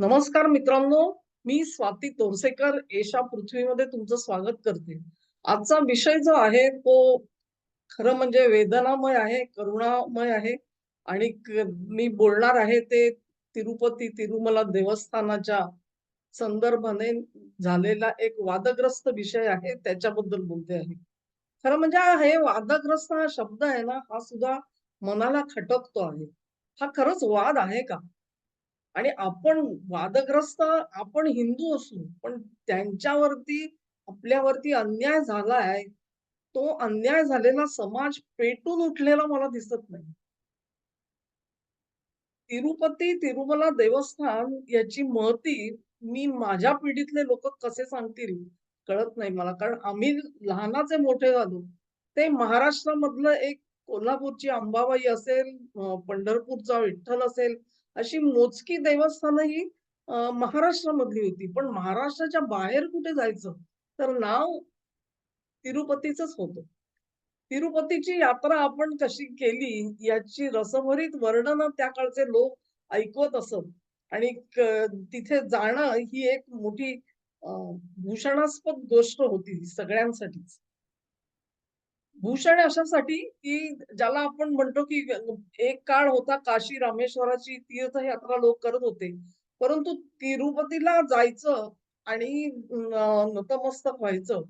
नमस्कार मित्रांनो मी स्वाती तोरसेकर एशा पृथ्वीमध्ये तुमचं स्वागत करते. आजचा विषय जो आहे तो खरं म्हणजे वेदनामय आहे करुणामय आहे आणि मी बोलणार आहे ते तिरुपती तिरुमला देवस्थानाच्या संदर्भाने झालेला एक वादग्रस्त विषय आहे त्याच्याबद्दल बोलते आहे. खरं म्हणजे हे वादग्रस्त हा शब्द आहे ना हा सुद्धा मनाला खटकतो आहे. हा खरंच वाद आहे का? आणि आपण वादग्रस्त आपण हिंदू असू पण त्यांच्यावरती आपल्यावरती अन्याय झाला आहे तो अन्याय झालेला समाज पेटून उठलेला मला दिसत नाही. तिरुपती तिरुमला देवस्थान याची महती मी माझ्या पिढीतले लोक कसे सांगतील कळत नाही मला. कारण आम्ही लहानाचे मोठे झालो. ते महाराष्ट्रामधलं एक कोल्हापूरची अंबाबाई असेल पंढरपूरचा विठ्ठल असेल अशी मोजकी देवस्थानं ही महाराष्ट्रामधली होती. पण महाराष्ट्राच्या बाहेर कुठे जायचं तर नाव तिरुपतीच होतं. तिरुपतीची यात्रा आपण कशी केली याची रसभरीत वर्णन त्या काळचे लोक ऐकवत असत. आणि तिथे जाणं ही एक मोठी भूषणास्पद गोष्ट होती सगळ्यांसाठीच. भूषण अशासाठी की ज्याला आपण म्हणतो की एक काळ होता काशी रामेश्वराची तीर्थयात्रा लोक करत होते. परंतु तिरुपतीला जायचं आणि नतमस्तक व्हायचं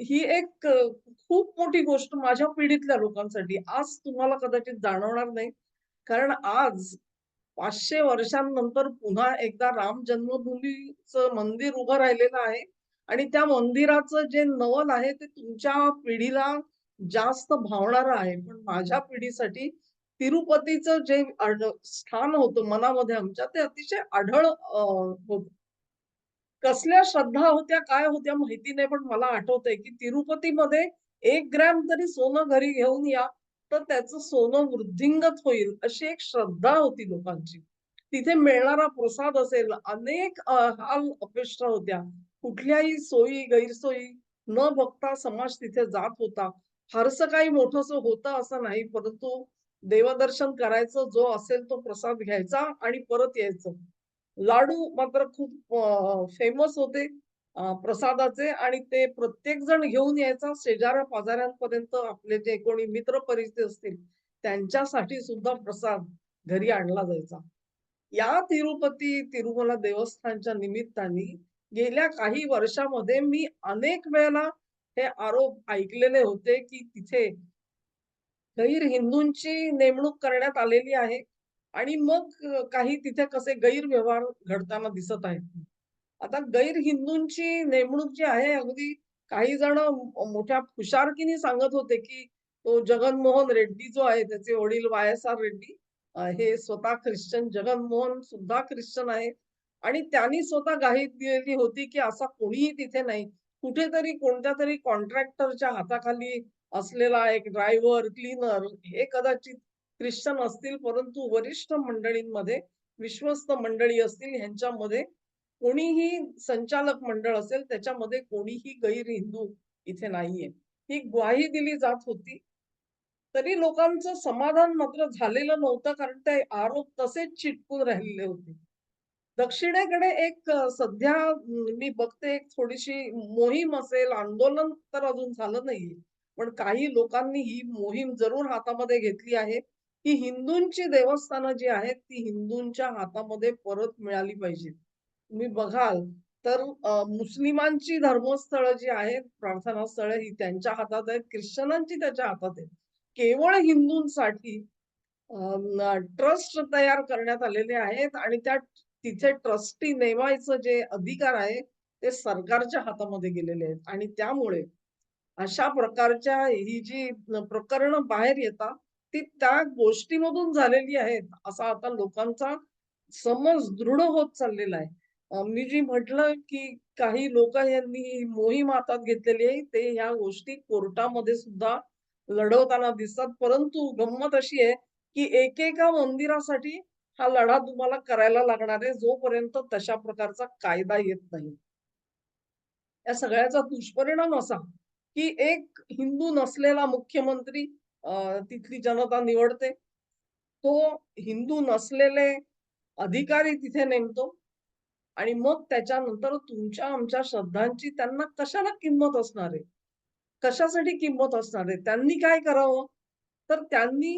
ही एक खूप मोठी गोष्ट माझ्या पिढीतल्या लोकांसाठी. आज तुम्हाला कदाचित जाणवणार नाही. कारण आज पाचशे वर्षांनंतर पुन्हा एकदा राम जन्मभूमीचं मंदिर उभं राहिलेलं आहे. आणि त्या मंदिराचं जे नवल आहे ते तुमच्या पिढीला जास्त भावणारा आहे. पण माझ्या पिढीसाठी तिरुपतीचं जे स्थान होतं मनामध्ये आमच्या ते अतिशय आढळ होत. कसल्या श्रद्धा होत्या काय होत्या माहिती नाही पण मला आठवतंय की तिरुपतीमध्ये एक ग्रॅम तरी सोनं घरी घेऊन या तर त्याचं सोनं वृद्धिंगत होईल अशी एक श्रद्धा होती लोकांची. तिथे मिळणारा प्रसाद असेल अनेक हाल अपेक्षा होत्या. कुठल्याही सोयी गैरसोयी न बघता समाज तिथे जात होता. फारसं काही मोठंस होतं असं नाही परंतु देवदर्शन करायचं जो असेल तो प्रसाद घ्यायचा आणि परत यायचं. लाडू मात्र खूप फेमस होते प्रसादाचे आणि ते प्रत्येक जण घेऊन यायचा शेजाऱ्या पाजाऱ्यांपर्यंत आपले जे कोणी मित्र परिचित असतील त्यांच्यासाठी सुद्धा प्रसाद घरी आणला जायचा. या तिरुपती तिरुमला देवस्थानच्या निमित्ताने गेल्या काही वर्षामध्ये मी अनेक वेळेला हे आरोप ऐकलेले होते की तिथे गैर हिंदूंची नेमणूक करण्यात आलेली आहे आणि मग काही तिथे कसे गैरव्यवहार घडताना दिसत आहेत. आता गैर हिंदूंची नेमणूक जी आहे अगदी काही जण मोठ्या हुशारकीने सांगत होते की तो जगनमोहन रेड्डी जो आहे त्याचे वडील वाय एस आर रेड्डी हे स्वतः ख्रिश्चन जगनमोहन सुद्धा ख्रिश्चन आहे. आणि त्यांनी स्वतः ग्वाही दिलेली होती की असा कोणीही तिथे नाही. कुठेतरी कोणत्या तरी कॉन्ट्रॅक्टरच्या हाताखाली असलेला एक ड्रायव्हर क्लीनर हे कदाचित ख्रिश्चन असतील परंतु वरिष्ठ मंडळींमध्ये विश्वस्त मंडळी असतील ह्यांच्यामध्ये कोणीही संचालक मंडळ असेल त्याच्यामध्ये कोणीही गैर हिंदू इथे नाहीये. ही ग्वाही दिली जात होती. तरी लोकांचं समाधान मात्र झालेलं नव्हतं कारण ते आरोप तसेच चिटकून राहिलेले होते. दक्षिणेकडे एक सध्या मी बघते एक थोडीशी मोहीम असेल आंदोलन तर अजून झालं नाहीये. पण काही लोकांनी ही मोहीम जरूर हातामध्ये घेतली आहे की हिंदूंची देवस्थानं जी आहेत ती हिंदूंच्या हातामध्ये परत मिळाली पाहिजेत तुम्ही बघाल तर मुस्लिमांची धर्मस्थळं जी आहेत प्रार्थना स्थळं ही त्यांच्या हातात आहेत ख्रिश्चनांची त्याच्या हातात आहेत. केवळ हिंदूंसाठी ट्रस्ट तयार करण्यात आलेले आहेत आणि त्या तिथे ट्रस्टी नेमायचं जे अधिकार आहे ते सरकारच्या हातामध्ये गेलेले आहेत. आणि त्यामुळे अशा प्रकारच्या ही जी प्रकरण बाहेर येतात ती त्या गोष्टीमधून झालेली आहेत असा आता लोकांचा समज दृढ होत चाललेला आहे. मी जी म्हटलं की काही लोक यांनी मोहीम हातात घेतलेली आहे ते ह्या गोष्टी कोर्टामध्ये सुद्धा लढवताना दिसतात. परंतु गंमत अशी आहे की एकेका मंदिरासाठी हा लढा तुम्हाला करायला लागणार आहे जोपर्यंत तशा प्रकारचा कायदा येत नाही या सगळ्याचा दुष्परिणाम असा की एक हिंदू नसलेला मुख्यमंत्री तिथली जनता निवडते तो हिंदू नसलेले अधिकारी तिथे नेमतो आणि मग त्याच्यानंतर तुमच्या आमच्या श्रद्धांची त्यांना कशाला किंमत असणार आहे? कशासाठी किंमत असणार आहे? त्यांनी काय करावं? तर त्यांनी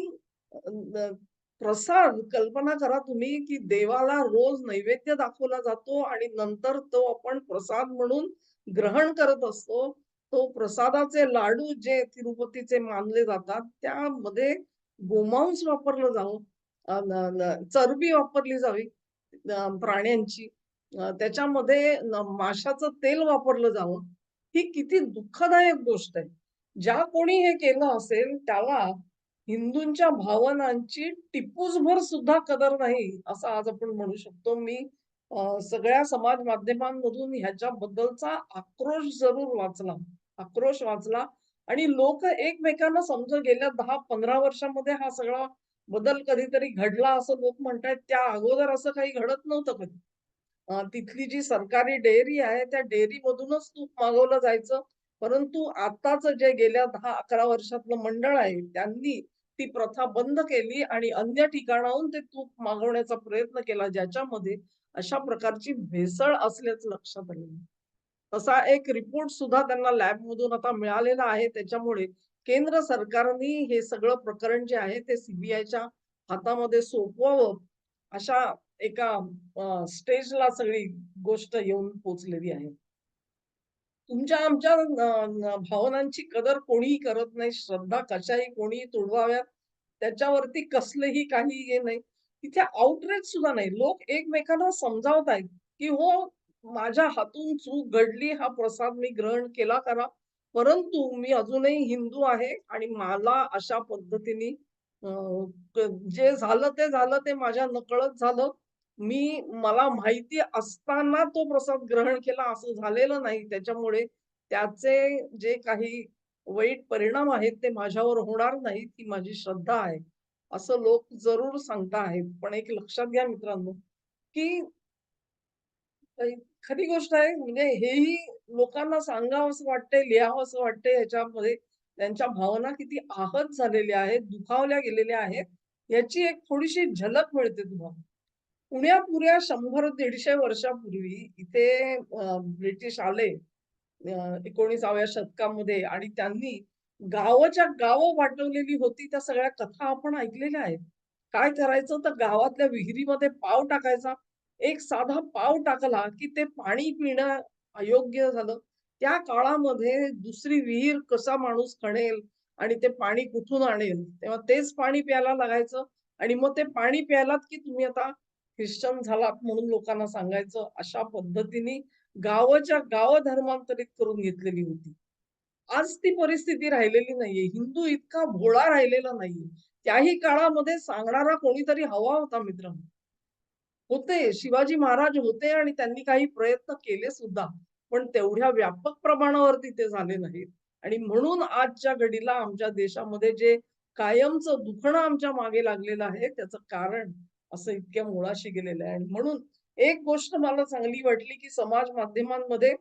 प्रसाद कल्पना करा तुम्ही, की देवाला रोज नैवेद्य दाखवला जातो आणि नंतर तो आपण प्रसाद म्हणून ग्रहण करत असतो. तो प्रसादाचे लाडू जे तिरुपतीचे मानले जातात, त्यामध्ये गोमांस वापरलं जावं, चरबी वापरली जावी प्राण्यांची. त्याच्यामध्ये माशाचं तेल वापरलं जावं. ही किती दुःखदायक गोष्ट आहे. ज्या कोणी हे केलं असेल त्याला हिंदूंच्या भावनांची टिपूसभर सुद्धा कदर नाही, असं आज आपण म्हणू शकतो. मी सगळ्या समाज माध्यमांमधून ह्याच्याबद्दलचा आक्रोश जरूर वाचला. आक्रोश वाचला आणि लोक एकमेकांना समजून गेल्या 10-15 वर्षामध्ये हा सगळा बदल कधीतरी घडला असं लोक म्हणतायत. त्या अगोदर असं काही घडत नव्हतं कधी. तिथली जी सरकारी डेअरी आहे, त्या डेअरी मधूनच तूप मागवलं जायचं. परंतु आताच जे गेल्या दहा अकरा वर्षातलं मंडळ आहे, त्यांनी ती प्रथा बंद केली आणि अन्य ठिकाणाहून ते तूप मागवण्याचा प्रयत्न केला, ज्याच्यामध्ये अशा प्रकारची भेसळ असल्याचं लक्षात आलं तसा एक रिपोर्ट सुद्धा त्यांना लॅब मधून आता मिळालेला आहे. त्याच्यामुळे केंद्र सरकारने हे सगळं प्रकरण जे आहे ते सीबीआयच्या हातामध्ये सोपवावं, अशा एका स्टेजला सगळी गोष्ट येऊन पोचलेली आहे. तुमच्या आमच्या भावनांची कदर कोणीही करत नाही. श्रद्धा कशाही कोणीही तुडवाव्यात. त्याच्यावरती कसलंही काही हे नाही. तिथे आउटरेज सुद्धा नाही. लोक एकमेकांना समजावत आहेत की "हो, माझ्या हातून चूक घडली. हा प्रसाद मी ग्रहण केला करा परंतु मी अजूनही हिंदू आहे आणि मला अशा पद्धतीने जे झालं ते झालं. ते माझ्या नकळत झालं. मी मला माहिती असताना तो प्रसाद ग्रहण केला असं झालेलं नाही. त्याच्यामुळे त्याचे जे काही वाईट परिणाम आहेत ते माझ्यावर होणार नाहीत, ही माझी श्रद्धा आहे. असं लोक जरूर सांगता आहेत. पण एक लक्षात घ्या मित्रांनो, की खरी गोष्ट आहे म्हणजे हेही लोकांना सांगावसं वाटतंय, लिहावसं वाटतंय ह्याच्यामध्ये त्यांच्या भावना किती आहत झालेल्या आहेत, दुखावल्या गेलेल्या आहेत, याची एक थोडीशी झलक मिळते तुम्हाला. पुण्यापुऱ्या शंभर दीडशे वर्षापूर्वी इथे ब्रिटिश आले एकोणीसाव्या शतकामध्ये आणि त्यांनी गावाच्या गावं वाटवलेली होती. त्या सगळ्या कथा आपण ऐकलेल्या आहेत. काय करायचं तर गावातल्या विहिरीमध्ये पाव टाकायचा. एक साधा पाव टाकला, की ते पाणी पिणं अयोग्य झालं. त्या काळामध्ये दुसरी विहीर कसा माणूस खणेल आणि ते पाणी कुठून आणेल? तेव्हा तेच पाणी प्यायला लागायचं आणि मग ते पाणी प्यायलात, की तुम्ही आता ख्रिश्चन झालात म्हणून लोकांना सांगायचं. अशा पद्धतीने गावाच्या गाव धर्मांतरित करून घेतलेली होती. आज ती परिस्थिती राहिलेली नाहीये. हिंदू इतका भोळा राहिलेला नाहीये. त्याही काळामध्ये सांगणारा कोणीतरी हवा होता मित्रांनो. होते. शिवाजी महाराज होते आणि त्यांनी काही प्रयत्न केले सुद्धा. पण तेवढ्या व्यापक प्रमाणावरती ते झाले नाहीत. आणि म्हणून आजच्या घडीला आमच्या देशामध्ये जे कायमचं दुखणं आमच्या मागे लागलेलं आहे, त्याचं कारण असं इतक्या मुळाशी गेलेलं आहे. आणि म्हणून एक गोष्ट मला चांगली वाटली, की समाज माध्यमांमध्ये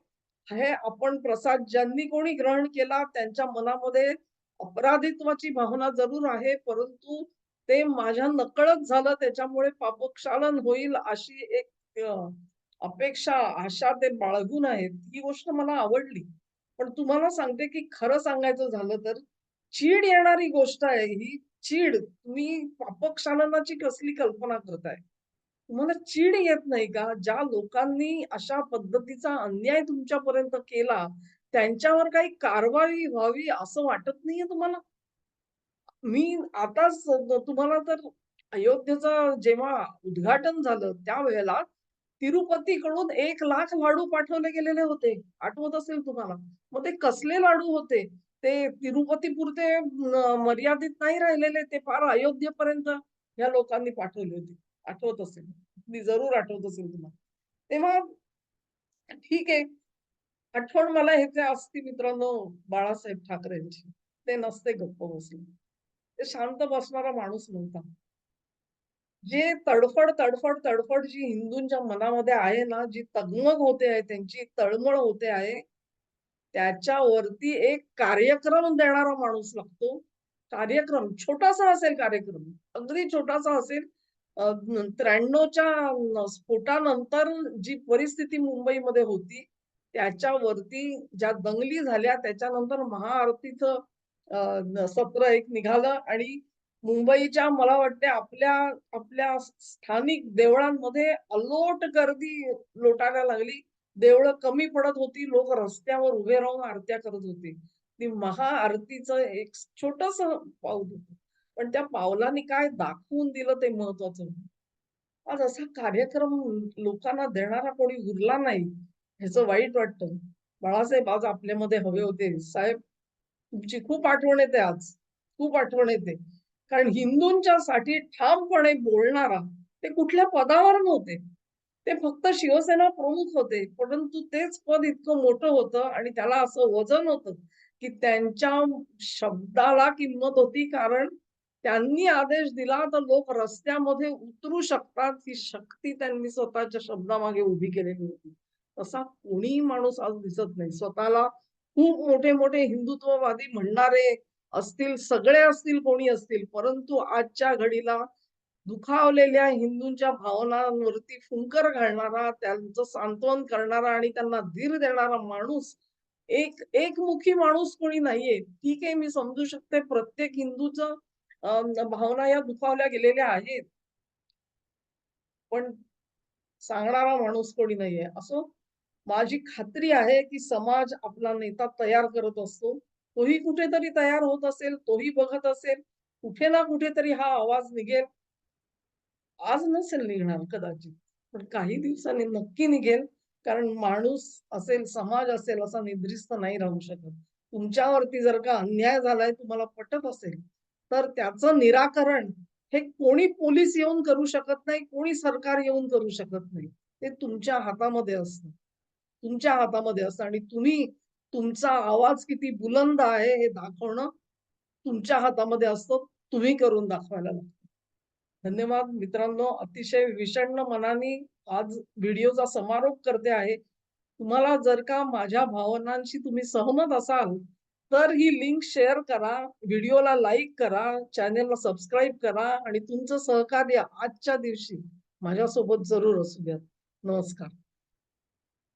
हे आपण प्रसाद ज्यांनी कोणी ग्रहण केला त्यांच्या मनामध्ये अपराधित्वाची भावना जरूर आहे, परंतु ते माझ्या नकळत झालं त्याच्यामुळे पापक्षालन होईल अशी एक अपेक्षा, आशा ते बाळगून आहेत. ही गोष्ट मला आवडली. पण तुम्हाला सांगते, की खरं सांगायचं झालं तर चीड येणारी गोष्ट आहे ही. चीड तुम्ही पापक्षालनाची कसली कल्पना करताय? तुम्हाला चीड येत नाही का? ज्या लोकांनी अशा पद्धतीचा अन्याय तुमच्यापर्यंत केला, त्यांच्यावर काही कारवाई व्हावी असं वाटत नाहीये तुम्हाला? मी आताच तुम्हाला तर अयोध्येचं जेव्हा उद्घाटन झालं, त्यावेळेला तिरुपतीकडून एक लाख लाडू पाठवले गेलेले होते. आठवत असेल तुम्हाला. मग ते कसले लाडू होते? ते तिरुपतीपुरते अ, मर्यादित नाही राहिलेले. ते फार अयोध्येपर्यंत ह्या लोकांनी पाठवले होते. आठवत असेल. मी जरूर आठवत असेल तुम्हाला. तेव्हा ठीक आहे. आठवण मला ह्याची असते मित्रांनो बाळासाहेब ठाकरेंची. ते नसते गप्प बसले. ते शांत बसणारा माणूस नव्हता. जे तडफड, तडफड, तडफड जी हिंदूंच्या मनामध्ये आहे ना, जी तगमग होते आहे, त्यांची तळमळ होते आहे, त्याच्यावरती एक कार्यक्रम देणारा माणूस लागतो. कार्यक्रम छोटासा असेल कार्यक्रम, अगदी छोटासा असेल, त्र्याण्णवच्या स्फोटानंतर जी परिस्थिती मुंबईमध्ये होती, त्याच्यावरती ज्या दंगली झाल्या त्याच्यानंतर महाआरतीचं सत्र एक निघालं आणि मुंबईच्या मला वाटते आपल्या आपल्या स्थानिक देवळांमध्ये अलोट गर्दी लोटायला लागली. देवळं कमी पडत होती. लोक रस्त्यावर उभे राहून आरत्या करत होते. ती महाआरतीचं एक छोटंसं पाऊल होत पण त्या पावलाने काय दाखवून दिलं ते महत्वाचं आज असा कार्यक्रम लोकांना देणारा कोणी उरला नाही, ह्याचं वाईट वाटतं. बाळासाहेब आज आपल्यामध्ये हवे होते. साहेब तुमची खूप आठवण येते आज. खूप आठवण येते. कारण हिंदूंच्यासाठी ठामपणे बोलणारा, ते कुठल्या पदावर नव्हते. ते फक्त शिवसेना प्रमुख होते. परंतु तेच पद इतकं मोठं होतं आणि त्याला असं वजन होतं, की त्यांच्या शब्दाला किंमत होती. कारण त्यांनी आदेश दिला तर लोक रस्त्यामध्ये उतरू शकतात, ही शक्ती त्यांनी स्वतःच्या शब्दामागे उभी केलेली होती. तसा कोणीही माणूस आज दिसत नाही. स्वतःला खूप मोठे-मोठे हिंदुत्ववादी म्हणणारे असतील, सगळे असतील, कोणी असतील, परंतु आजच्या घडीला दुखावलेल्या हिंदूंच्या भावनांवरती फुंकर घालणारा, त्यांचं सांत्वन करणारा आणि त्यांना धीर देणारा माणूस, एक एकमुखी माणूस कोणी नाहीये. ठीक आहे, मी समजू शकते प्रत्येक हिंदूच भावना या दुखावल्या गेलेल्या आहेत. पण सांगणारा माणूस कोणी नाहीये. असो, माझी खात्री आहे, की समाज आपला नेता तयार करत असतो. तोही कुठेतरी तयार होत असेल, तोही बघत असेल. कुठे ना कुठेतरी हा आवाज निघेल. आज नसेल निघणार कदाचित. पण काही दिवसांनी नक्की निघेल. कारण माणूस असेल, समाज असेल असा निद्रिस्त नाही राहू शकत. तुमच्यावरती जर का अन्याय झालाय तुम्हाला पटत असेल, तर त्याचं निराकरण हे कोणी पोलीस येऊन करू शकत नाही, कोणी सरकार येऊन करू शकत नाही. ते तुमच्या हातामध्ये असतं. तुमच्या हातामध्ये असतं आणि तुम्ही तुमचा आवाज किती बुलंद आहे हे दाखवणं तुमच्या हातामध्ये असतं. तुम्ही करून दाखवायला लागतं. धन्यवाद मित्रांनो. अतिशय विषण्ण मनाने आज व्हिडिओचा समारोप करते आहे. तुम्हाला जर का माझ्या भावनांशी तुम्ही सहमत असाल, तर ही लिंक शेअर करा, व्हिडिओला लाईक करा, चॅनेलला सबस्क्राईब करा आणि तुमचं सहकार्य आजच्या दिवशी माझ्यासोबत जरूर असू द्या. नमस्कार.